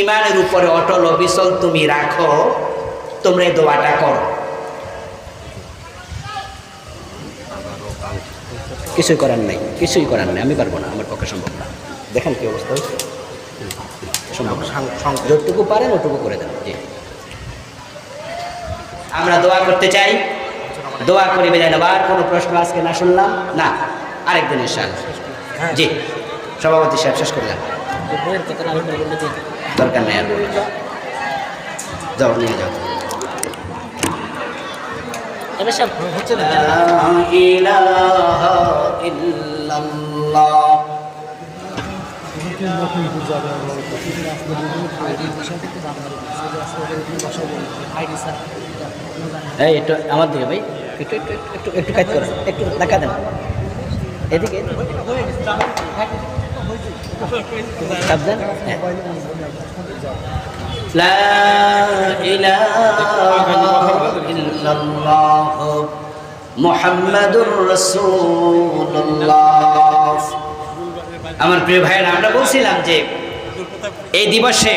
ইমানের উপরে অটল অবিচল তুমি রাখো, তোমরা দোয়াটা করো। কিছুই করার নাই, কিছুই করার নাই, আমি পারব না, আমার পক্ষে সম্ভব না। দেখেন কি অবস্থা যতটুকু পারেন ওটুকু করে দেন, জি। আমরা দোয়া করতে চাই, দোয়া করি বেজায় না আর কোনো প্রশ্ন আজকে না শুনলাম? না, আরেকদিন ইনশাল জি, সভাপতি সাহেব, শেষ করলাম। দরকার নেই আর বলে যাও নিয়ে যাও। হ্যাঁ, একটু আমার দিকে ভাই। একটু একটু একটু একটু কাজ করেন একটু দেখা দেন। এদিকে। সাবধান হ্যাঁ। لا إله إلا الله محمد رسول الله আমার প্রিয় ভাইয়েরা আমরা বলছিলাম যে এই দিবসে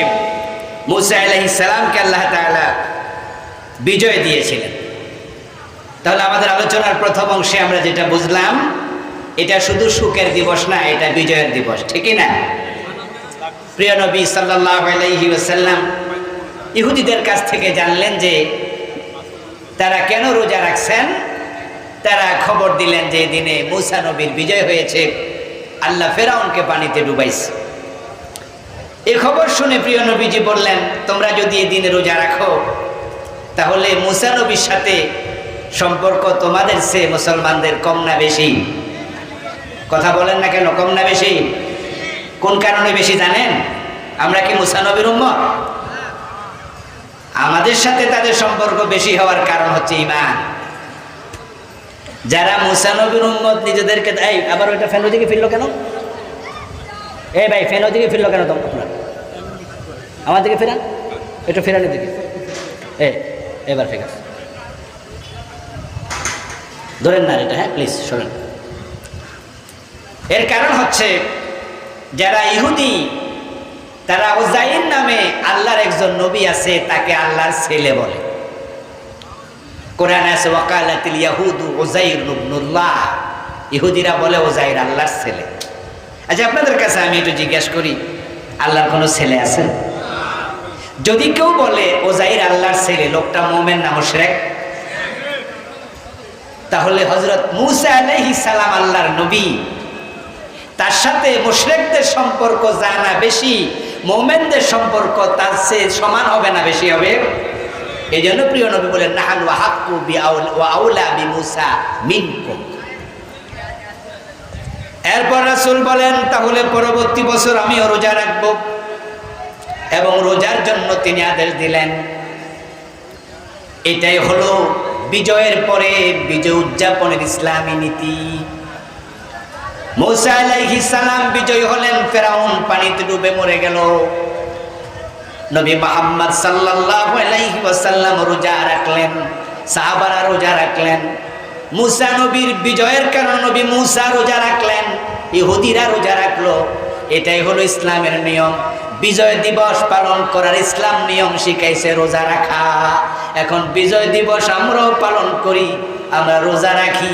মুসা আলাইহিস সালামকে আল্লাহ তাআলা বিজয় দিয়েছিলেন তাহলে আমাদের আলোচনার প্রথম অংশে আমরা যেটা বুঝলাম এটা শুধু সুখের দিবস না, এটা বিজয়ের দিবস ঠিকই না? প্রিয় নবী ওয়াসাল্লাম ইহুদিদের কাছ থেকে জানলেন যে তারা কেন রোজা রাখছেন? তারা খবর দিলেন যে দিনে মুসা নবীর বিজয় হয়েছে, আল্লাহ ফেরাউনকে পানিতে ডুবাইছে। এ খবর শুনে প্রিয় নবীজি বললেন, তোমরা যদি এই দিনে রোজা রাখো, তাহলে মুসা নবীর সাথে সম্পর্ক তোমাদের সে মুসলমানদের কম না বেশি। কথা বলেন না কেন? কম না বেশি? কোন কারণে বেশি জানেন? আমরা কি মুসা নবীর উম্মত? আমাদের সাথে তাদের সম্পর্ক বেশি হওয়ার কারণ হচ্ছে ইমান যারা মুসানবীর উম্মত নিজেদেরকে এই, আবার ওইটা ফেনো দিকে ফিরলো কেন? এই ভাই ফেনো দিকে ফিরলো কেন তোমার আপনার আমার দিকে ফেরান? একটু ফেরানোর দিকে এ, এবার আছে ধরেন না এটা হ্যাঁ প্লিজ শোনেন। এর কারণ হচ্ছে যারা ইহুদি, তারা ওজাইন নামে আল্লাহর একজন নবী আছে, তাকে আল্লাহর ছেলে বলে। কোরআন আছে, ওয়াকালাতিল ইয়াহুদু ওজাইর ইবনুল্লাহ। ইহুদিরা বলে ওজাইর আল্লাহর ছেলে। আচ্ছা আপনাদের কাছে আমি একটু জিজ্ঞেস করি, আল্লাহর কোনো ছেলে আছে? যদি কেউ বলে ওজাইর আল্লাহর ছেলে, লোকটা মোমেন না মুশরিক? তাহলে হযরত মুসা আলাইহিস সালাম আল্লাহর নবী। তার সাথে মুশরিকদের সম্পর্ক যা না বেশি, মোমেনদের সম্পর্ক তার সে সমান হবে না বেশি হবে। এই জন্য প্রিয় নবী বলেন আউলা বি মুসা মিনকুম। এরপর রাসূল বলেন, তাহলে পরবর্তী বছর আমিও রোজা রাখব। এবং রোজার জন্য তিনি আদেশ দিলেন। এটাই হলো বিজয়ের পরে বিজয় উদযাপনের ইসলামী নীতি। মুসা আলাইহিস সালাম বিজয় হলেন, ফেরাউন পানিতে ডুবে মরে গেল। নবী মোহাম্মদ সাল্লাল্লাহু আলাইহি ওয়াসাল্লাম রোজা রাখলেন, সাহাবারা রোজা রাখলেন। মুসা নবীর বিজয়ের কারণে নবী মুসা রোজা রাখলেন, ইহুদিরা রোজা রাখল। এটাই হলো ইসলামের নিয়ম। বিজয় দিবস পালন করার ইসলাম নিয়ম শিখাইছে রোজা রাখা। এখন বিজয় দিবস আমরাও পালন করি, আমরা রোজা রাখি।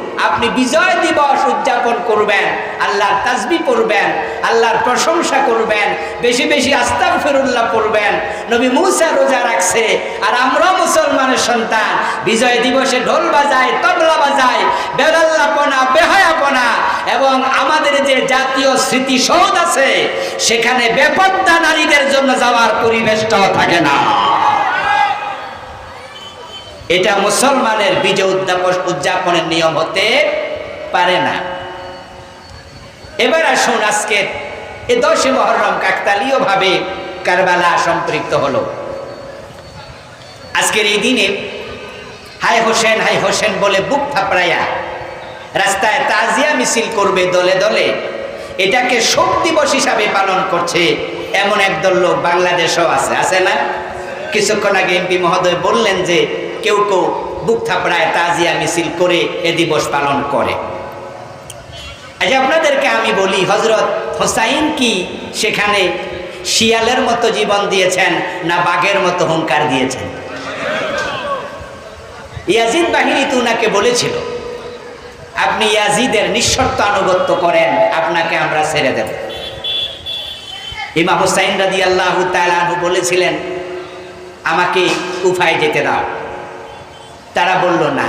আপনি বিজয় দিবস উদযাপন করবেন, আল্লাহর তাসবি পড়বেন, আল্লাহর প্রশংসা করবেন, বেশি বেশি আস্তাক ফেরুল্লাহ পড়বেন, নবী মুসা রোজা রাখছে, আর আমরা মুসলমানের সন্তান, বিজয় দিবসে ঢোল বাজায়, তবলা বাজায় বেলাল্লাপনা বেহায়াপনা, এবং আমাদের যে জাতীয় স্মৃতিসৌধ আছে, সেখানে বেপত্তা নারীদের জন্য যাওয়ার পরিবেশটাও থাকে না। এটা মুসলমানের বিজয় উদ্যাপন উদযাপনের নিয়ম হতে পারে না। এবার আসুন আজকে এ দশে মহরম কাকতালীয় ভাবে কারবালা সম্পৃক্ত হলো। আজকের এই দিনে হাই হোসেন হাই হোসেন বলে বুক থাপড়াইয়া রাস্তায় তাজিয়া মিছিল করবে দলে দলে। এটাকে শোক দিবস হিসাবে পালন করছে এমন একদল লোক বাংলাদেশও আছে আছে না? কিছুক্ষণ আগে এমপি মহোদয় বললেন যে কেউ কেউ বুক থাপড়ায় তাজিয়া মিছিল করে এ দিবস পালন করে। আজ আপনাদেরকে আমি বলি হজরত হোসাইন কি সেখানে শিয়ালের মতো জীবন দিয়েছেন না বাঘের মতো হুঙ্কার দিয়েছেন? ইয়াজিদ বাহিনী তো উনাকে বলেছিল, আপনি ইয়াজিদের নিঃশর্ত আনুগত্য করেন, আপনাকে আমরা ছেড়ে দেব। ইমা হুসাইন রাদি আল্লাহ তালু বলেছিলেন, আমাকে উফায় যেতে দাও। তারা বলল, না।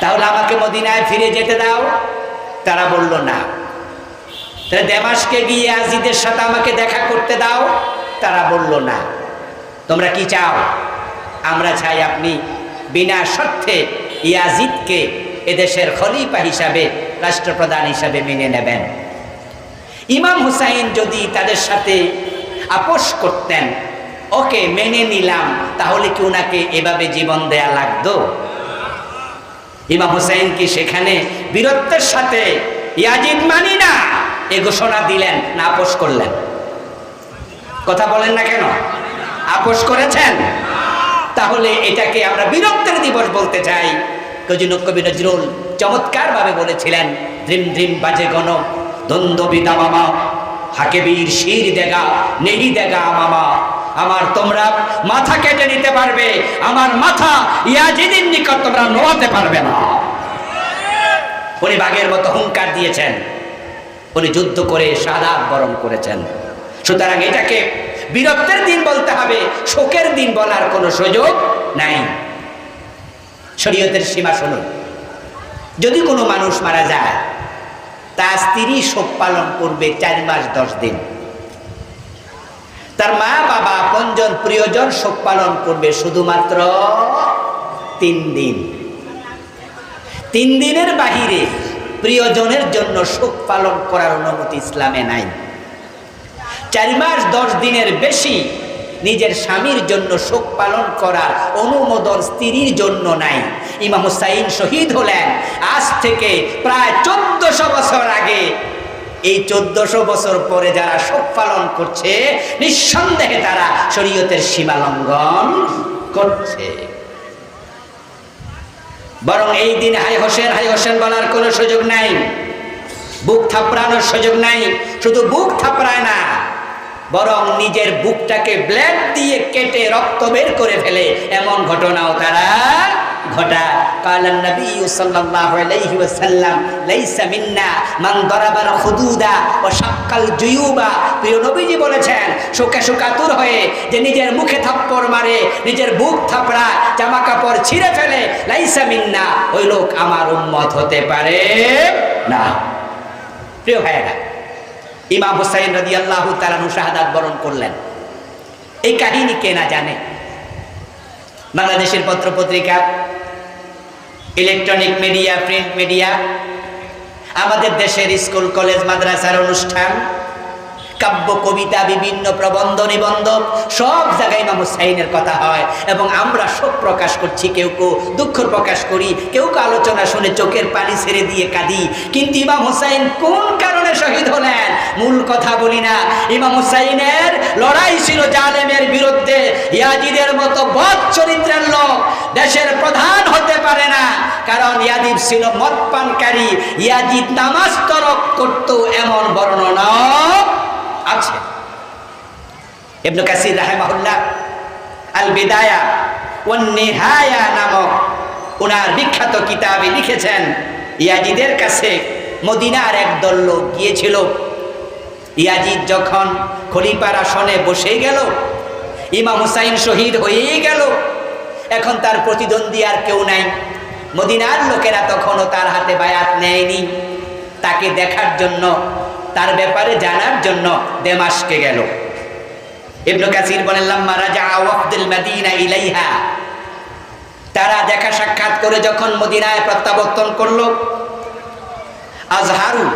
তাহলে আমাকে মদিনায় ফিরে যেতে দাও। তারা বলল, না। তাহলে দেমাসকে গিয়ে আজিদের সাথে আমাকে দেখা করতে দাও। তারা বলল, না। তোমরা কি চাও? আমরা চাই আপনি বিনা শর্তে ইয়াজিদকে এদেশের খলিফা হিসাবে, রাষ্ট্রপ্রধান হিসাবে মেনে নেবেন। ইমাম হুসাইন যদি তাদের সাথে আপোষ করতেন ওকে মেনে নিলাম, তাহলে কি ওনাকে এভাবে জীবন দেয়া লাগতো? ইমাম হুসাইন কি সেখানে বীরত্বের সাথে ইয়াজিদ মানি না? এ ঘোষণা দিলেন, না আপোষ করলেন। কথা বলেন না কেন? আপোষ করেছেন? তাহলে এটাকে আমরা বীরত্বের দিবস বলতে চাই। কজি কবি নজরুল চমৎকার ভাবে বলেছিলেন ধ্রিম ধ্রিম বাজে গণ, দ্বন্দ্ব বিদা হাকে বীর শির দেগা, নেহি দেগা মামা। আমার তোমরা মাথা কেটে নিতে পারবে, আমার মাথা ইয়াজিদিন নিকট তোমরা নোয়াতে পারবে না। উনি বাঘের মতো হুঙ্কার দিয়েছেন। উনি যুদ্ধ করে সাদা বরণ করেছেন। সুতরাং এটাকে বীরত্বের দিন বলতে হবে, শোকের দিন বলার কোনো সুযোগ নাই। শরীয়তের সীমা শুনুন। যদি কোনো মানুষ মারা যায়, তার স্ত্রী শোক পালন করবে চার মাস দশ দিন। তার মা, বাবা পঞ্জন প্রিয়জন শোক পালন করবে শুধুমাত্র তিন দিন। তিন দিনের বাহিরে প্রিয়জনের জন্য শোক পালন করার অনুমতি ইসলামে নাই। চার মাস, দশ দিনের বেশি নিজের স্বামীর জন্য শোক পালন করার অনুমোদন স্ত্রীর জন্য নাই। ইমাম হুসাইন শহীদ হলেন। আজ থেকে প্রায় চোদ্দশো বছর আগে এই চোদ্দশো বছর পরে যারা শোক পালন করছে, নিঃসন্দেহে তারা শরীয়তের সীমা লঙ্ঘন করছে। বরং এই দিন হাই হোসেন হাই হোসেন বলার কোনো সুযোগ নাই। বুক থাপড়ানোর সুযোগ নাই। শুধু বুক থাপড়ায় না, বরং নিজের বুকটাকে ব্লেড দিয়ে কেটে রক্ত বের করে ফেলে এমন ঘটনাও তারা ঘটা قال النبي صلى الله عليه وسلم ليس منا من ضرب الخدود وشق الجيوب প্রিয় নবীজি বলেছেন শোকে শোকাতুর হয়ে যে নিজের মুখে থাপ্পড় মারে নিজের বুক থাপড়া জামা কাপড় ছিঁড়ে ফেলে লাইসা মিন্না ওই লোক আমার উম্মত হতে পারে না প্রিয় ভাইয়েরা ইমাম হুসাইন রাজি আল্লাহ তালানু শাহাদাত বরণ করলেন এই কাহিনী কে না জানে বাংলাদেশের পত্র পত্রিকা ইলেকট্রনিক মিডিয়া প্রিন্ট মিডিয়া আমাদের দেশের স্কুল কলেজ মাদ্রাসার অনুষ্ঠান কাব্য, কবিতা, বিভিন্ন প্রবন্ধ, নিবন্ধ, সব জায়গায় ইমাম হুসাইনের কথা হয়। এবং আমরা শোক প্রকাশ করছি, কেউ কেউ দুঃখ প্রকাশ করি, কেউ কেউ আলোচনা শুনে চোখের পানি ছেড়ে দিয়ে কাঁদি। কিন্তু ইমাম হুসাইন কোন কারণে শহীদ হলেন? মূল কথা বলি না। ইমাম হুসাইনের লড়াই ছিল জালেমের বিরুদ্ধে, ইয়াজিদের মতো বদ চরিত্রের লোক। দেশের প্রধান হতে পারে না, কারণ ইয়াদিব ছিল মদ পানকারী ইয়াজিদ নামাজ তরক করত এমন বর্ণনা আছে। ইবনু কাসির রাহেমাহুল্লাহ আল বিদায়া ও নেহায়া নামক ওনার বিখ্যাত কিতাবে লিখেছেন, ইয়াজিদের কাছে মদিনার লোক গিয়েছিল। ইয়াজিদ যখন খলিফার আসনে বসে গেল, ইমাম হুসাইন শহীদ হয়েই গেল, এখন তার প্রতিদ্বন্দ্বী আর কেউ নাই। মদিনার লোকেরা তখনও তার হাতে বায়াত নেয়নি। তাকে দেখার জন্য তার ব্যাপারে জানার জন্য দেমাসকে গেল। ইবনু কাসির বলেন, লাম্মা রাজা ওয়াফদুল মাদিনা ইলাইহা। তারা দেখা সাক্ষাৎ করে যখন মদিনায় প্রত্যাবর্তন করল, আজহারু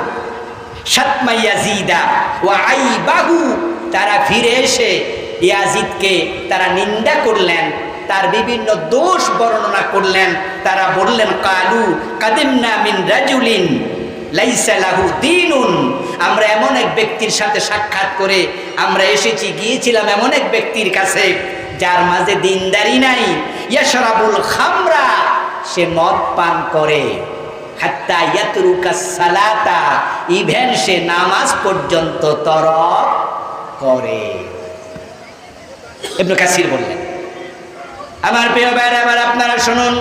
সাতমাইয়াজিদা ওয়া আইবাহু। তারা ফিরে এসে ইয়াজিদকে তারা নিন্দা করলেন, তার বিভিন্ন দোষ বর্ণনা করলেন। তারা বললেন, কালু কাদিমনা মিন রাজুলিন লাইসা লাহু দিনুন। আমরা এমন এক ব্যক্তির সাথে সাক্ষাৎ করে আমরা এসেছি, গিয়েছিলাম এমন এক ব্যক্তির কাছে, যার মাঝে দিনদারি নাই। ইয়াশরাবুল খামরা, সে মদ পান করে। হাত্তা ইয়াতরুকা সালাতা, ইভেন সে নামাজ পর্যন্ত তরক করে। ইবনে কাসির বললেন, আমার প্রিয় ভাইরা আবার আপনারা শুনুন,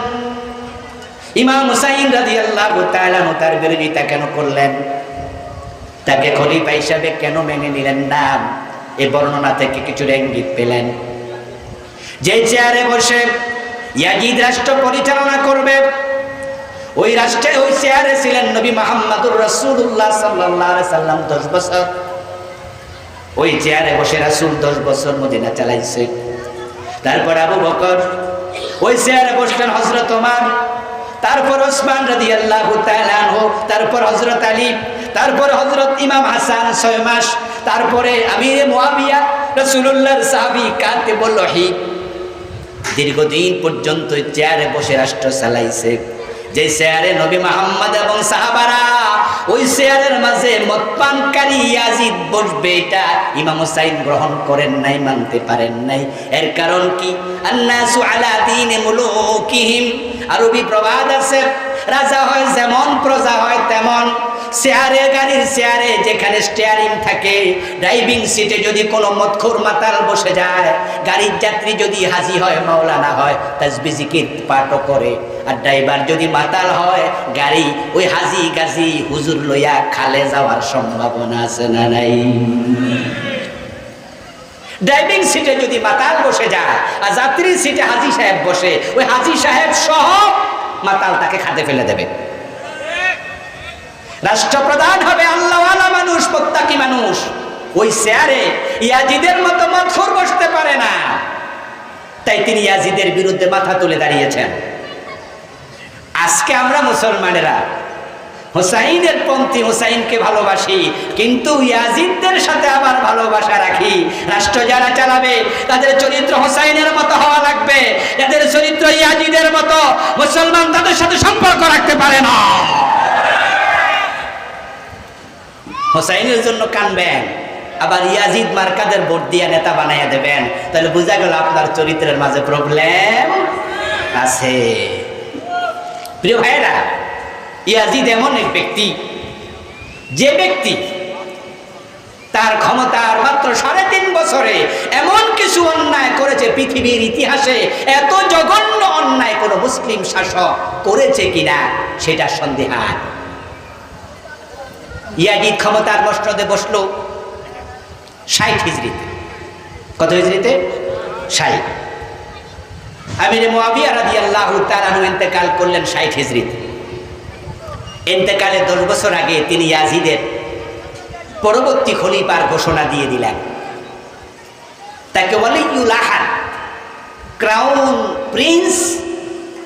ইমাম হুসাইন রাদিয়াল্লাহু তাআলা তার বিরোধিতা কেন করলেন? তাকে খলিফা হিসাবে কেন মেনে নিলেন না? এই বর্ণনা থেকে কিছু ইঙ্গিত পেলেন। যে চেয়ারে বসে ইয়াজিদ রাষ্ট্র পরিচালনা করবে, ওই রাষ্ট্রে ওই চেয়ারে ছিলেন নবী মোহাম্মদুর রাসূলুল্লাহ সাল্লাল্লাহু আলাইহি সাল্লাম 10 বছর। ওই চেয়ারে বসে রাসূল 10 বছর মদিনা চালাইছে। তারপর আবু বকর ওই চেয়ারে বসলেন হযরত ওমর। তারপর ওসমান রাজি আল্লাহ তারপর হজরত আলী, তারপর হজরত ইমাম হাসান ছয় মাস, তারপরে আমির মোয়াবিয়া রসুল্লাহ সাহাবি কাতে বলল, হি, দীর্ঘদিন পর্যন্ত চেয়ারে বসে রাষ্ট্র চালাইছে। যে চেয়ারে নবী মাহমদ এবং সাহাবারা ওই চেয়ারের মাঝে মদপানকারী ইয়াজিদ বসবে, এটা ইমাম হুসাইন গ্রহণ করেন নাই, মানতে পারেন নাই। এর কারণ কি? আন্নাসু আলা দীনে মুলুকিহিম। আরবি প্রবাদ আছে, রাজা হয় যেমন প্রজা হয় তেমন। চেয়ারে গাড়ির চেয়ারে যেখানে স্টিয়ারিং থাকে ড্রাইভিং সিটে যদি কোনো মৎখর মাতাল বসে যায়, গাড়ির যাত্রী যদি হাজি হয়, মাওলানা হয় তাজবিজিকির পাঠও করে। আর ড্রাইভার যদি মাতাল হয়, গাড়ি ওই হাজি গাজি হুজুর লইয়া খালে যাওয়ার সম্ভাবনা আছে না নাই? ড্রাইভিং সিটে যদি মাতাল বসে যায়, আর যাত্রীর সিটে হাজি সাহেব বসে, ওই হাজি সাহেব সহ মাতাল তাকে খাতে ফেলে দেবে। রাষ্ট্রপ্রধান হবে আল্লাহওয়ালা মানুষ, প্রত্যাকি মানুষ। ওই চেয়ারে ইয়াজিদের মতো মৎসর বসতে পারে না। তাই তিনি ইয়াজিদের বিরুদ্ধে মাথা তুলে দাঁড়িয়েছেন। আজকে আমরা মুসলমানেরা, হোসাইনের পন্থী হোসাইনকে ভালোবাসি, কিন্তু ইয়াজিদদের সাথে আবার ভালোবাসা রাখি। রাষ্ট্র যারা চালাবে, তাদের চরিত্র হোসাইনের মতো হওয়া লাগবে। যাদের চরিত্র ইয়াজিদের মতো, মুসলমান তাদের সাথে সম্পর্ক রাখতে পারে না। হোসাইনের জন্য কানবেন, আবার ইয়াজিদ মার্কাদের ভোট দিয়ে নেতা বানাইয়া দেবেন। তাহলে বোঝা গেল আপনার চরিত্রের মাঝে প্রবলেম আছে। প্রিয় ভাইরা ইয়াজিদ এমন এক ব্যক্তি, যে ব্যক্তি তার ক্ষমতার মাত্র সাড়ে তিন বছরে এমন কিছু অন্যায় করেছে পৃথিবীর ইতিহাসে, এত জঘন্য অন্যায় কোনো মুসলিম শাসক করেছে কিনা, সেটা সন্দেহান ইয়াজিদ ক্ষমতার মসনদে বসল ষাট হিজড়িতে। কত হিজড়িতে? ষাট। আমির মুয়াবিয়া রাদিয়াল্লাহু তাআলা ইন্তেকাল করলেন ষাট হিজড়িতে। ইন্তেকালের দশ বছর আগে তিনি ইয়াজিদের পরবর্তী খলিফার ঘোষণা দিয়ে দিলেন। তাকে বলে ইউলাহান, ক্রাউন প্রিন্স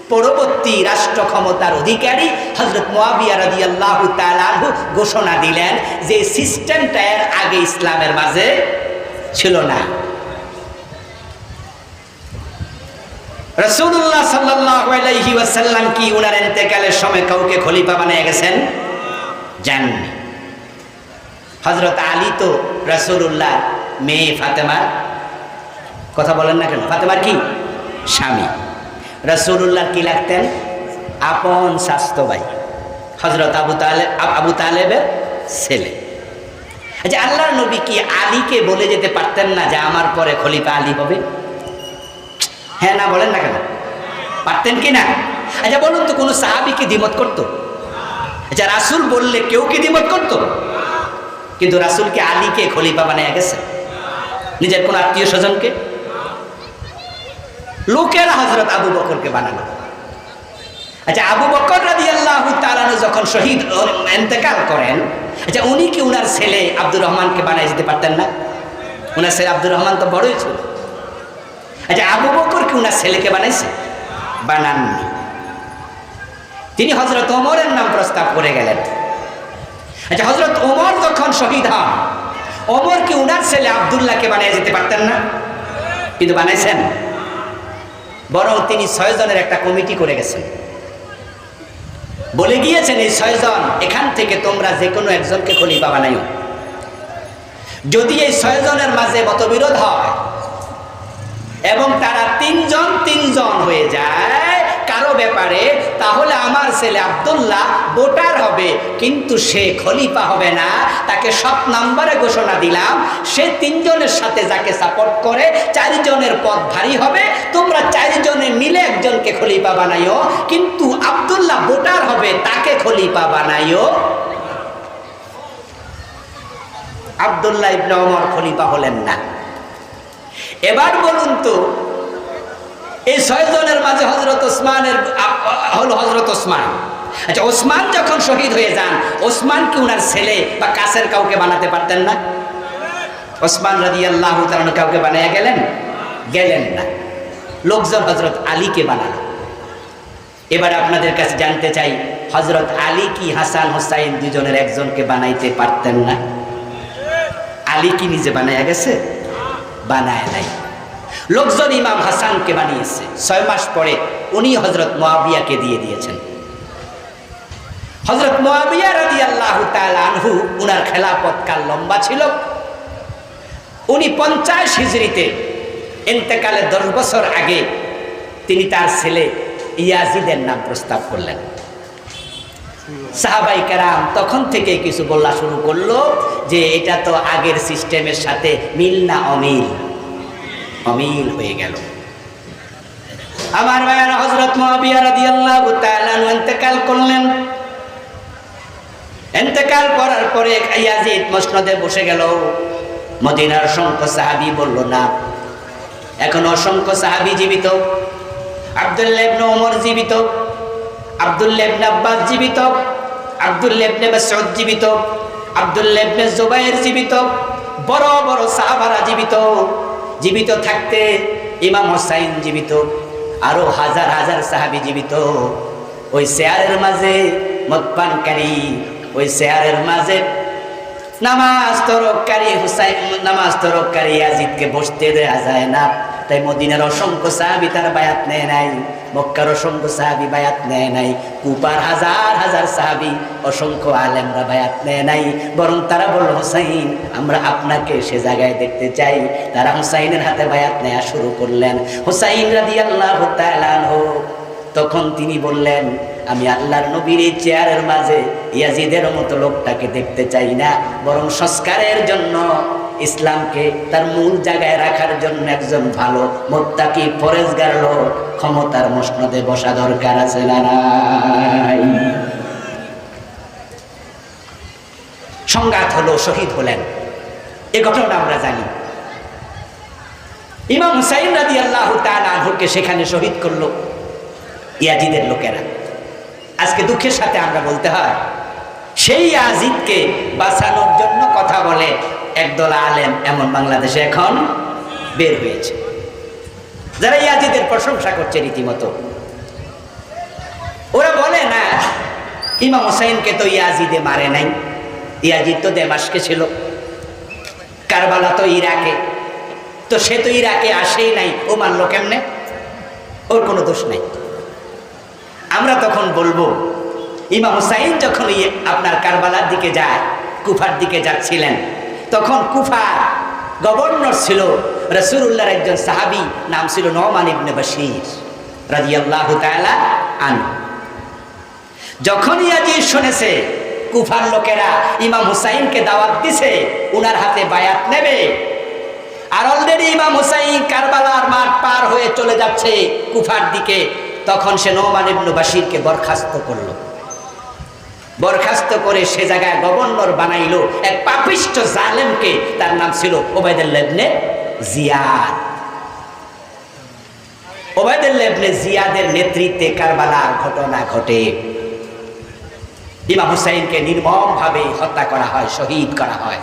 পরবর্তী রাষ্ট্র ক্ষমতার অধিকারী হজরত মোয়াবিয়া রাজি আল্লাহ তালু ঘোষণা দিলেন যে সিস্টেমটা এর আগে ইসলামের মাঝে ছিল না। রসুল্লাহ সাল্লাহি ওয়াসাল্লাম কি উনার এতেকালের সময় কাউকে খলিফা বানিয়ে গেছেন? জাননি। হজরত আলী তো রসুল্লাহ মেয়ে ফাতেমার। কথা বলেন না কেন? ফাতেমার কি? স্বামী। রসুল্লাহ কি লাগতেন? আপন স্বাস্থ্য ভাই। হজরত আবু তালে আবু তালেবের ছেলে। আচ্ছা আল্লাহর নবী কি আলীকে বলে যেতে পারতেন না যে আমার পরে খলিফা আলী হবে? হ্যাঁ না বলেন না কেন? পারতেন কি না? আচ্ছা বলুন তো, কোনো সাহাবি কি দ্বিমত করতো? আচ্ছা রাসুল বললে কেউ কি দ্বিমত করতো? কিন্তু রাসুলকে আলীকে খলিফা বানিয়ে গেছে? নিজের কোনো আত্মীয় স্বজনকে? লোকেরা হজরত আবু বকরকে বানালো। আচ্ছা আবু বকর রাজি আল্লাহ তালানু যখন শহীদ এন্তেকাল করেন আচ্ছা উনি কি উনার ছেলে আব্দুর রহমানকে বানাই যেতে পারতেন না? উনার ছেলে আব্দুর রহমান তো বড়ই ছিল আচ্ছা আবু বকর কি উনার ছেলেকে বানাইছে? বানাননি। তিনি হজরত ওমরের নাম প্রস্তাব করে গেলেন। আচ্ছা হজরত ওমর যখন শহীদ হন, ওমর কি উনার ছেলে আবদুল্লাহকে বানিয়ে যেতে পারতেন না? কিন্তু বানাইছেন। বরং তিনি ছয় জনের একটা কমিটি করে গেছেন। বলে গিয়েছেন, এই ছয়জন, এখান থেকে তোমরা যে কোনো একজনকে খলিফা বানাইও। যদি এই ছয়জনের মাঝে মতবিরোধ হয় এবং তারা তিনজন তিনজন হয়ে যায় কারও ব্যাপারে, তাহলে আমার ছেলে আব্দুল্লাহ ভোটার হবে, কিন্তু সে খলিফা হবে না। তাকে সব নাম্বারে ঘোষণা দিলাম। সে তিনজনের সাথে যাকে সাপোর্ট করে, চারজনের পথ ভারী হবে। তোমরা চারজনে মিলে একজনকে খলিফা বানাইও। কিন্তু আব্দুল্লাহ ভোটার হবে, তাকে খলিফা বানাইও। আব্দুল্লাহ ইবনে ওমর খলিফা হলেন না। এবার বলুন তো এই ছয় জনের মাঝে হজরত ওসমানের, হলো হজরত ওসমান। আচ্ছা ওসমান যখন শহীদ হয়ে যান, ওসমান কি উনার ছেলে বা কাছের কাউকে বানাতে পারতেন না? ওসমান রাজি আল্লাহ কাউকে বানাইয়া গেলেন? গেলেন না। লোকজন হজরত আলীকে বানালো। এবার আপনাদের কাছে জানতে চাই হজরত আলী কি হাসান হোসাইন দুজনের একজনকে বানাইতে পারতেন না? আলী কি নিজে বানাইয়া গেছে? বানায় নাই। লোকজন ইমাম হাসানকে বানিয়েছে। ছয় মাস পরে উনি হজরত মোয়াবিয়াকে দিয়ে দিয়েছেন। হজরত মোয়াবিয়া রাজি আল্লাহ আনহু উনার খেলাপথ কাল লম্বা ছিল। উনি পঞ্চাশ হিজড়িতে ইন্তেকালের দশ বছর আগে তিনি তার ছেলে ইয়াজিদের নাম প্রস্তাব করলেন। সাহাবাই কারাম তখন থেকে কিছু বলা শুরু করল যে এটা তো আগের সিস্টেমের সাথে মিল না অমিল। অমিল হয়ে গেল। আমার ভাইয়ার হজরত মহাবিয়া রাদিয়াল্লাহু তাআলা আনহু করলেন। ইন্তেকাল করার পরে ইয়াজিদ মসনদে বসে গেল। মদিনার অসংখ্য সাহাবি বলল, না, এখন অসংখ্য সাহাবী জীবিত। আব্দুল্লাহ ইবনে ওমর জীবিত। আব্দুল্লাহ ইবনে আব্বাস জীবিত। আব্দুল্লাহ ইবনে মাসউদ জীবিত। আব্দুল্লাহ ইবনে জুবাইর জীবিত। বড় বড় সাহাবারা জীবিত। জীবিত থাকতে ইমাম হোসাইন জীবিত, আরও হাজার হাজার সাহাবি জীবিত। ওই শেয়ারের মাঝে মদপানকারী, ওই শেয়ারের মাঝে নামাজ তরকারী হুসাইন, নামাজ তরকারী আজিদকে বসতে দেয়া যায় না। তাই মদিনার অসংখ্য সাহাবি তার বায়াত নেয় নাই, মক্কার অসংখ্য সাহাবি বায়াত নেয় নাই, কুপার হাজার হাজার সাহাবি অসংখ্য আলেমরা বায়াত নেয় নাই, বরং তারা বলল, হোসাইন, আমরা আপনাকে সে জায়গায় দেখতে চাই। তারা হোসাইনের হাতে বায়াত নেয়া শুরু করলেন। হোসাইন রাদি আল্লাহ তখন তিনি বললেন, আমি আল্লাহর নবীর এই চেয়ারের মাঝে ইয়াজিদের মতো লোকটাকে দেখতে চাই না, বরং সংস্কারের জন্য ইসলামকে তার মূল জায়গায় রাখার জন্য একজন ভালো মোত্তাকি ফরেজগার লোক ক্ষমতার মসনদে বসা দরকার আছে না নাই? সংঘাত হলো, শহীদ হলেন। এ ঘটনা আমরা জানি। ইমাম হুসাইন রাদি আল্লাহ তালকে সেখানে শহীদ করল ইয়াজিদের লোকেরা। আজকে দুঃখের সাথে আমরা বলতে হয়, সেই আজিদকে বাঁচানোর জন্য কথা বলে একদল আলেম এমন বাংলাদেশে এখন বের হয়েছে। যারা ইয়াজিদের প্রশংসা করছে রীতিমতো। ওরা বলে, না, ইমাম হোসাইনকে তো ইয়াজিদে মারে নাই। ইয়াজিদ তো দেমাসকে ছিল। কারবালা তো ইরাকে। তো সে তো ইরাকে আসেই নাই। ও মানলো কেমনে? ওর কোনো দোষ নাই। আমরা তখন বলব, ইমাম হুসাইন যখন আপনার কারবালার দিকে যায়, কুফার দিকে যাচ্ছিলেন তখন কুফার গভর্নর ছিল রসুল্লাহর একজন সাহাবি, নাম ছিল নমান ইবনে বশির রাজিয়াল্লাহু তাআলা আনহু। যখন ইয়াজিদ শুনেছে, কুফার লোকেরা ইমাম হুসাইনকে দাওয়াত দিছে, উনার হাতে বায়াত নেবে। আর অলরেডি ইমাম হুসাইন কারবালার মাঠ পার হয়ে চলে যাচ্ছে কুফার দিকে, তখন সে নোমান ইবনু বাশিরকে বরখাস্ত করল। বরখাস্ত করে সে জায়গায় গভর্নর বানাইলো এক পাপিষ্ট জালেমকে, তার নাম ছিল ওবায়দুল্লাহ ইবনে জিয়াদ। ওবায়দুল্লাহ ইবনে জিয়াদের নেতৃত্বে কারবালার ঘটনা ঘটে। ইমাম হুসাইনকে নির্মমভাবে হত্যা করা হয়, শহীদ করা হয়।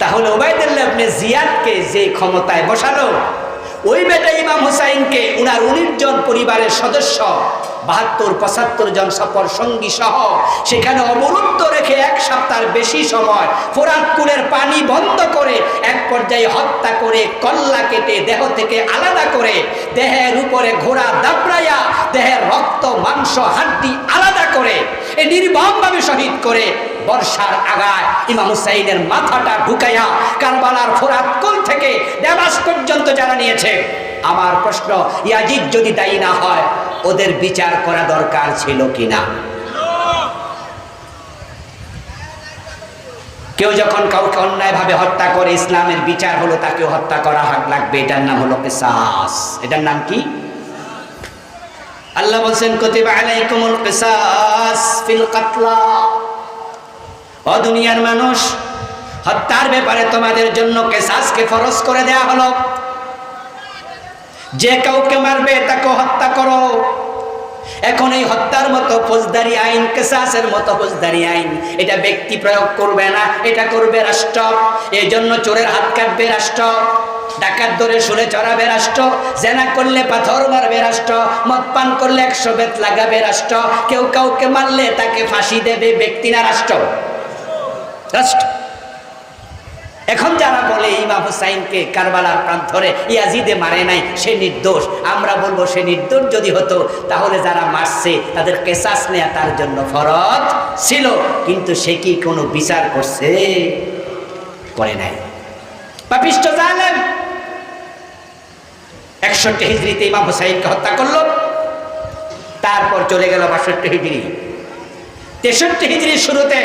তাহলে ওবায়দুল্লাহ ইবনে জিয়াদকে যে ক্ষমতায় বসালো ওই বেটা ইমাম হুসাইনকে উনার উনিশ জন পরিবারের সদস্য, বাহাত্তর, পঁচাত্তর জন সফর সঙ্গী সহ সেখানে অবরুদ্ধ রেখে এক সপ্তাহের বেশি সময় ফোরাতপুরের পানি বন্ধ করে এক পর্যায়ে হত্যা করে কল্লা কেটে দেহ থেকে আলাদা করে দেহের উপরে ঘোড়া দাবড়াইয়া দেহের রক্ত, মাংস, হাড্ডি আলাদা করে এ নির্মমভাবে শহীদ করে। বর্ষার আগায় ইমাম হুসাইনের মাথাটা ঢুকাইয়া কারবালার ফোরাত কুল থেকে দেবাস পর্যন্ত যারা নিয়েছে। আমার প্রশ্ন, ইয়াজিদ যদি দায়ী না হয়, ওদের বিচার করা দরকার ছিল কিনা? কেউ যখন কাউকে অন্যায়ভাবে হত্যা করে ইসলামের বিচার হলো, তাকেও হত্যা করা হাক লাগবে। এটার নাম হলো কিসাস। এটার নাম কি? আল্লাহ বলছেন, কতিবা আলাইকুমুল কিসাস ফিল কাতলা। ও দুনিয়ার মানুষ, হত্যার ব্যাপারে তোমাদের জন্য কেসাসকে ফরজ করে দেয়া হলো। যে কাউকে মারবে তাকে হত্যা করো। এখন এই হত্যার মতো ফৌজদারি আইন কেসাসের মতো ফৌজদারি আইন, এটা ব্যক্তি প্রয়োগ করবে না, এটা করবে রাষ্ট্র। এই জন্য চোরের হাত কাটবে রাষ্ট্র, ডাকাত ধরে সুরে চড়াবে রাষ্ট্র, জেনা করলে পাথর মারবে রাষ্ট্র, মদ পান করলে একশো বেত লাগাবে রাষ্ট্র। কেউ কাউকে মারলে তাকে ফাঁসি দেবে ব্যক্তি না রাষ্ট্র। রাষ্ট্র এখন যারা বলে ইমাম হুসাইনকে কারবালার প্রান্তরে ইয়াজিদে মারে নাই, সে নির্দোষ। আমরা বলব সে নির্দোষ যদি হতো, তাহলে যারা মারছে, তাদের কেসাস নেয়া তার জন্য ফরজ ছিল। কিন্তু সে কি কোনো বিচার করছে? করে নাই। পাপিষ্ট জানেন একষট্টি হিজড়িতে ইমাম হুসাইনকে হত্যা করল। তারপর চলে গেল বাষট্টি হিজড়ি। তেষট্টি হিজড়ির শুরুতে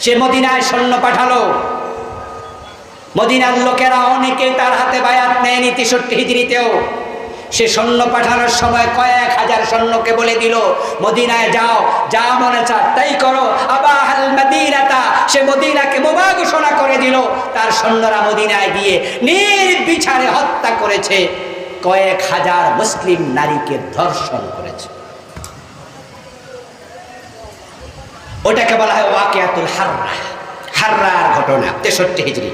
সে মদিনায় সৈন্য পাঠালো। মদিনার লোকেরা অনেকে তার হাতে বায়াত নেয়নি তেষট্টি হিজড়িতেও। সে সৈন্য পাঠানোর সময় কয়েক হাজার সৈন্যকে বলে দিল, মদিনায় যাও, যা মনে চা তাই করো। আবাহাল সে মদিনাকে বোমা ঘোষণা করে দিল। তার সৈন্যরা মদিনায় গিয়ে নির্বিচারে হত্যা করেছে। কয়েক হাজার মুসলিম নারীকে ধর্ষণ করেছে। ওটাকে বলা হয় ওয়াকিয়াতুল হাররা। হাররার ঘটনা, তেষট্টি হিজড়ি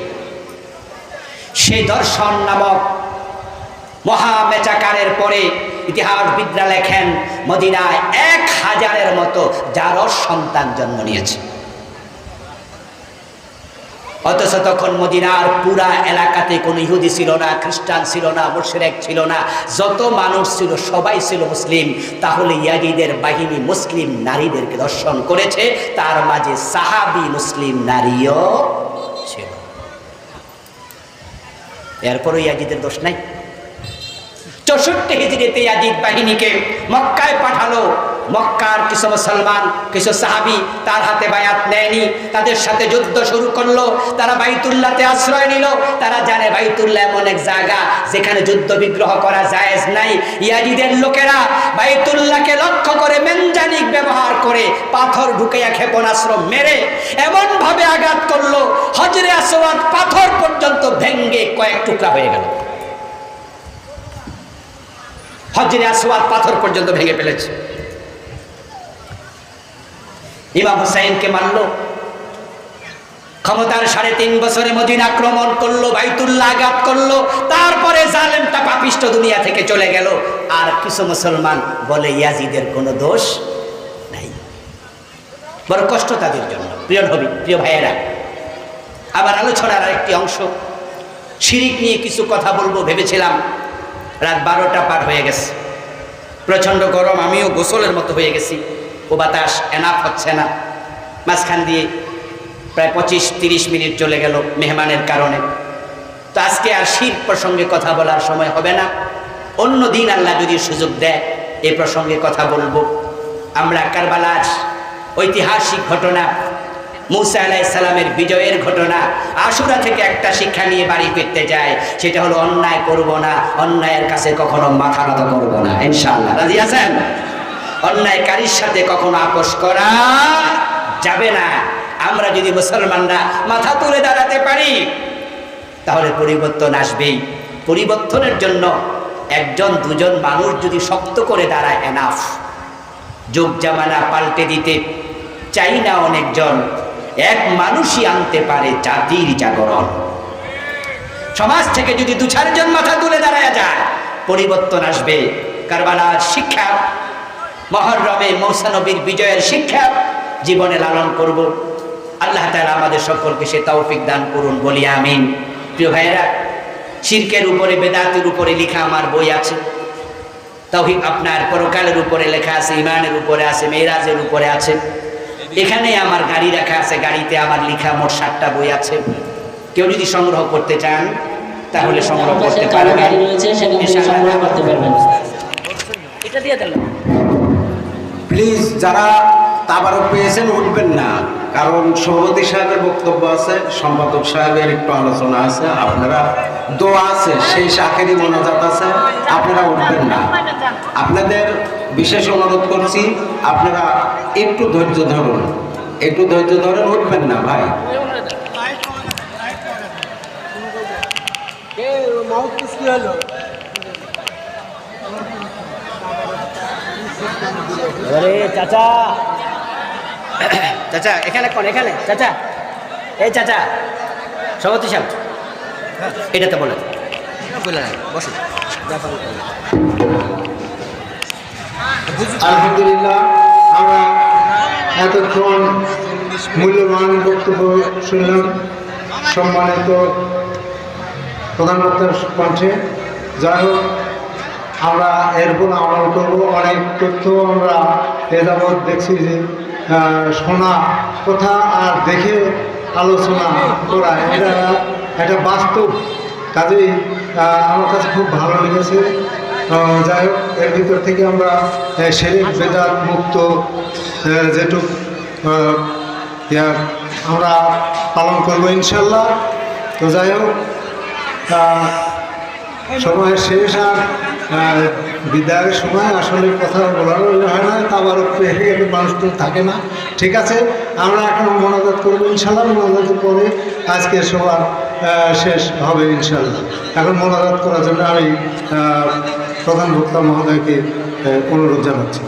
সেই দর্শন নামক মহামেচাকারের পরে ইতিহাসবিদরা লেখেন, মদিনায় এক হাজারের মতো যারও সন্তান জন্ম নিয়েছে। অথচ তখন মদিনার পুরা এলাকাতে কোনো ইহুদি ছিল না, খ্রিস্টান ছিল না, মুশরেক ছিল না। যত মানুষ ছিল, সবাই ছিল মুসলিম। তাহলে ইয়াজিদের বাহিনী মুসলিম নারীদেরকে দর্শন করেছে, তার মাঝে সাহাবি মুসলিম নারীও ছিল। এরপরও ইয়াজিদের দোষ নাই। চৌষট্টি হিজড়িতে ইয়াজিদ বাহিনীকে মক্কায় পাঠালো। মক্কার কিছু মুসলমান, কিছু সাহাবি তার হাতে বায়াত নেয়নি, তাদের সাথে যুদ্ধ শুরু করল, তারা বাইতুল্লাতে আশ্রয় নিল, তারা জানে বাইতুল্লাহ এমন এক জায়গা যেখানে যুদ্ধ বিগ্রহ করা জায়েজ নাই। ইয়াজিদের লোকেরা বাইতুল্লাহকে লক্ষ্য করে মেনজানিক ব্যবহার করে পাথর ঢুকাইয়া ক্ষেপণাস্ত্র মেরে এমন ভাবে আঘাত করল হজরে আসওয়াদ পাথর পর্যন্ত ভেঙ্গে কয়েক টুকরা হয়ে গেল। হজরে আসওয়াদ পাথর পর্যন্ত ভেঙে ফেলেছে। ইমাম হুসাইনকে মারল। ক্ষমতার সাড়ে তিন বছরে মদিন আক্রমণ করল, বাইতুল্লাহ আঘাত করল, তারপরে জালেমটা পাপিষ্ট দুনিয়া থেকে চলে গেল। আর কিছু মুসলমান বলে, ইয়াজিদের কোনো দোষ নাই। বড় কষ্ট তাদের জন্য, প্রিয় নবী, প্রিয় ভাইয়েরা। আবার আলোচনার আরেকটি অংশ। শিরিক নিয়ে কিছু কথা বলব ভেবেছিলাম। রাত বারোটা পার হয়ে গেছে। প্রচণ্ড গরম, আমিও গোসলের মতো হয়ে গেছি। ও বাতাস এনাফ হচ্ছে না। মাঝখান দিয়ে প্রায় পঁচিশ তিরিশ মিনিট চলে গেল মেহমানের কারণে। তো আজকে আর শীত প্রসঙ্গে কথা বলার সময় হবে না। অন্য দিন আল্লাহ যদি সুযোগ দেয়, এ প্রসঙ্গে কথা বলব। আমরা কারবালার ঐতিহাসিক ঘটনা, মুসা আলাহ সালামের বিজয়ের ঘটনা, আশুরা থেকে একটা শিক্ষা নিয়ে বাড়ি ফিরতে যায় সেটা হলো অন্যায় করব না, অন্যায়ের কাছে কখনো মাথা নত করব না, ইনশাআল্লাহ। রাজি আছেন? অন্যায়কারীর সাথে কখনো আপোষ করা যাবে না। আমরা যদি মুসলমানরা মাথা তুলে দাঁড়াতে পারি, তাহলে পরিবর্তন আসবেই। পরিবর্তনের জন্য একজন, দুজন মানুষ যদি শক্ত করে দাঁড়ায় এনাফ যুগ জামানা পাল্টে দিতে চাই না অনেকজন। এক মানুষই আনতে পারে জাতির জাগরণ। সমাজ থেকে যদি দু চারজন মাথা তুলে দাঁড়ায় যায়, পরিবর্তন আসবে। কারবালার শিক্ষা মহরমে মৌসানবীর বিজয়ের শিক্ষা জীবনে লালন করব। আল্লাহ তাআলা আমাদের সকলকে সে তৌফিক দান করুন বলি আমিন। প্রিয় ভাইয়েরা শিরকের উপরে বেদাতের উপরে লেখা আমার বই আছে। তৌহিদ আপনার পরকালের উপরে লেখা আছে ইমানের উপরে আছে মেয়েরাজের উপরে আছে। এখানে আমার গাড়ি রাখা আছে গাড়িতে আমার লেখা মোট সাতটা বই আছে। কেউ যদি সংগ্রহ করতে চান তাহলে। সংগ্রহ করতে পারবেন। এটা দিয়ে দিলাম প্লিজ যারা তাবারক পেয়েছেন উঠবেন না। কারণ সভাপতি সাহেবের বক্তব্য আছে, সম্পাদক সাহেবের একটু আলোচনা আছে, আপনারা দোয়া আছে, সেই শাখেরই মোনাজাত আছে, আপনারা উঠবেন না। আপনাদের বিশেষ অনুরোধ করছি, আপনারা একটু ধৈর্য ধরুন। একটু ধৈর্য ধরেন, উঠবেন না ভাই। আরে চাচা। চাচা এখানে কোন এখানে? চাচা। এই চাচা সভাপতি সাহেব এটাতে বলেন। বসুন আলহামদুলিল্লাহ আমরা এতক্ষণ মূল্যবান বক্তব্য শুনলাম। সম্মানিত প্রধান বক্তার কণ্ঠে। যাই হোক আমরা এরপর আমল করব, অনেক তথ্য আমরা এ যাবৎ দেখছি যে শোনা কথা আর দেখে আলোচনা করা, এটা একটা বাস্তব। কাজেই আমার কাছে খুব ভালো লেগেছে। যাই হোক, এর ভিতর থেকে আমরা শেরিক বেদাত মুক্ত যেটুক আমরা পালন করব ইনশাল্লাহ। তো যাই হোক সময়ের শেষ আর বিদায়ের সময় আসলে কথা বলার হয় না আবার পেয়ে গেলে মানুষ তো থাকে না ঠিক আছে আমরা এখন মনোজাত করবো ইনশাল্লাহ মনোজাতের পরে আজকে সবার আহ, শেষ হবে ইনশাল্লাহ এখন মনোজাত করার জন্য আমি আহ, প্রধান বক্তা মহোদয়কে আহ, অনুরোধ জানাচ্ছি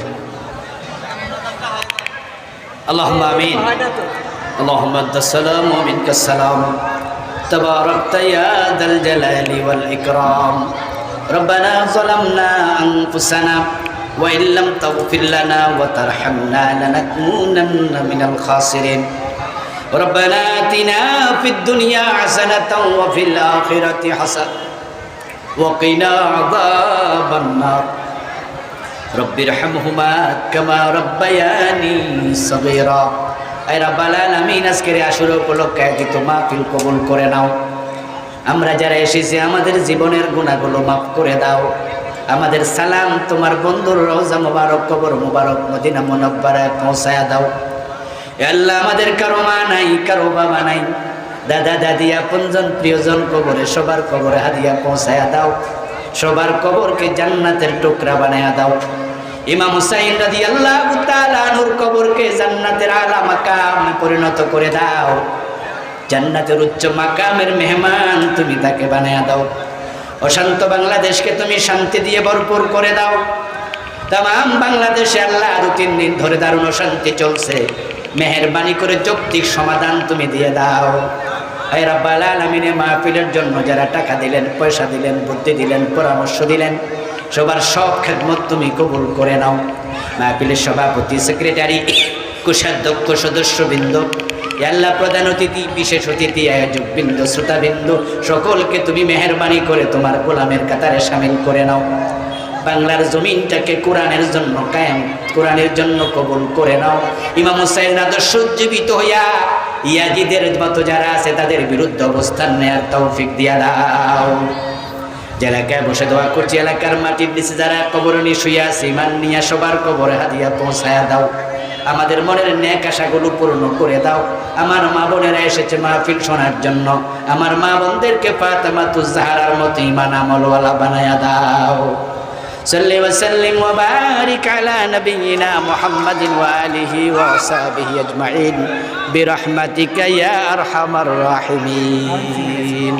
اللهم امين اللهم انت السلام ومنك السلام تباركت يا ذا الجلال والاكرام ربنا ظلمنا انفسنا وان لم تغفر لنا وترحمنا لنكونن من الخاسرين ربنا اتنا في الدنيا حسنه وفي الاخره حسنه وقنا عذاب النار رب ارحمهما كما ربياني صغيرا আই রাব্বাল আলামিন আজকের আসর উপলক্ষে আয়োজিত মাহফিল কবুল করে নাও আমরা যারা এসেছি, আমাদের জীবনের গুণাগুলো মাফ করে দাও। আমাদের সালাম তোমার বন্ধুর রওজা মোবারক, কবর মোবারক, মদিনা মুনাব্বারায় পৌঁছায়া দাও। আল্লাহ আমাদের কারও মা নাই, কারও বাবা নাই। দাদা, দাদি, আপনজন, প্রিয়জন, কবরে সবার কবরে হাদিয়া পৌঁছায়া দাও। সবার কবরকে জান্নাতের টুকরা বানায়া দাও। ইমাম হুসাইন রাদি আল্লাহ নূর কবরকে জান্নাতের আলা পরিণত করে দাও। জান্নাতের উচ্চ মাকামের মেহমান তুমি তাকে বানায়া দাও। অশান্ত বাংলাদেশকে তুমি শান্তি দিয়ে ভরপুর করে দাও। তাম বাংলাদেশে আল্লাহ দু তিন দিন ধরে দারুণ অশান্তি চলছে। মেহরবানি করে যৌক্তিক সমাধান তুমি দিয়ে দাও। এই রাব্বাল আলামিনে মাহফিলের জন্য যারা টাকা দিলেন, পয়সা দিলেন, বুদ্ধি দিলেন, পরামর্শ দিলেন, সবার সব খেদমত তুমি কবুল করে নাও। মাহফিলের সভাপতি, সেক্রেটারি কোষাধ্যক্ষ সদস্যবৃন্দ আল্লাহ প্রধান অতিথি, বিশেষ অতিথি আয়োজক বৃন্দ শ্রোতাবৃন্দ, সকলকে তুমি মেহরবানি করে তোমার গোলামের কাতারে সামিল করে নাও। বাংলার জমিনটাকে কোরআনের জন্য কায়েম, কোরআনের জন্য কবুল করে নাও। ইমাম হুসাইন আদর্শ উজ্জীবিত হইয়া, ইয়াজিদের মতো যারা আছে তাদের বিরুদ্ধে অবস্থান নেয়ার তৌফিক দিয়া দাও। এলাকায় বসে দোয়া করছি, এলাকার মাটির নিচে যারা কবর নিয়ে শুয়ে আছে, ইমান নিয়ে সবার কবরে হাদিয়া পৌঁছায়া দাও। আমাদের মনের ন্যাক আশাগুলো পূর্ণ করে দাও আমার মা বোনেরা এসেছে মাহফিল শোনার জন্য আমার মা বোনদেরকে ফাতেমা তুজাহারার মতো ইমান আমলওয়ালা বানায়া দাও صل وسلم وبارك على نبينا محمد وآله وصحبه أجمعين برحمتك يا أرحم الراحمين